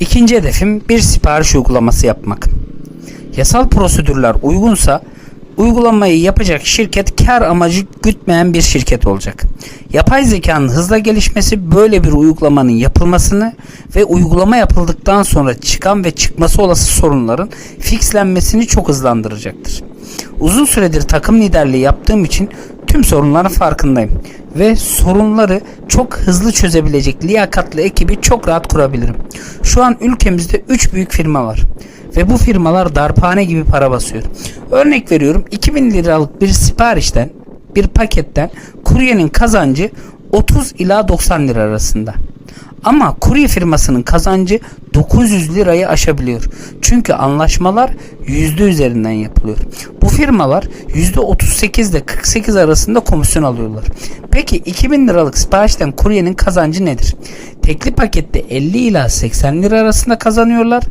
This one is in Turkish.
İkinci hedefim bir sipariş uygulaması yapmak. Yasal prosedürler uygunsa uygulamayı yapacak şirket kar amacı gütmeyen bir şirket olacak. Yapay zekanın hızla gelişmesi böyle bir uygulamanın yapılmasını ve uygulama yapıldıktan sonra çıkan ve çıkması olası sorunların fixlenmesini çok hızlandıracaktır. Uzun süredir takım liderliği yaptığım için tüm sorunların farkındayım ve sorunları çok hızlı çözebilecek liyakatlı ekibi çok rahat kurabilirim. Şu an ülkemizde 3 büyük firma var ve bu firmalar darphane gibi para basıyor. Örnek veriyorum 2000 liralık bir siparişten bir paketten kuryenin kazancı 30 ila 90 lira arasında. Ama kurye firmasının kazancı 900 lirayı aşabiliyor. Çünkü anlaşmalar yüzde üzerinden yapılıyor. Firmalar yüzde 38 ile 48 arasında komisyon alıyorlar. Peki 2000 liralık siparişten kuryenin kazancı nedir? Tekli pakette 50 ila 80 lira arasında kazanıyorlar.